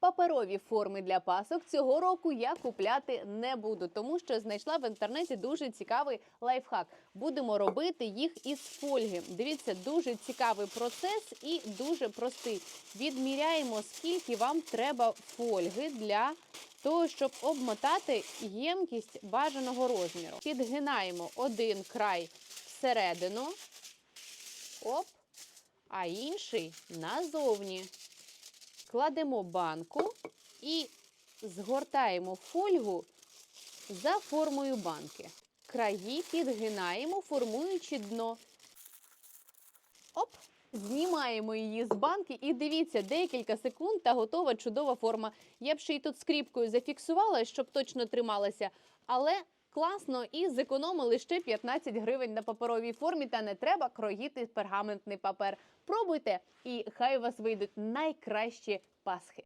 Паперові форми для пасок цього року я купляти не буду, тому що знайшла в інтернеті дуже цікавий лайфхак. Будемо робити їх із фольги. Дивіться, дуже цікавий процес і дуже простий. Відміряємо, скільки вам треба фольги для того, щоб обмотати ємкість бажаного розміру. Підгинаємо один край всередину, оп, а інший назовні. Кладемо банку і згортаємо фольгу за формою банки. Краї підгинаємо, формуючи дно. Оп! Знімаємо її з банки і дивіться, декілька секунд та готова чудова форма. Я б ще й тут скріпкою зафіксувала, щоб точно трималася, але класно і зекономили ще 15 гривень на паперовій формі, та не треба кроїти пергаментний папер. Пробуйте, і хай у вас вийдуть найкращі пасхи.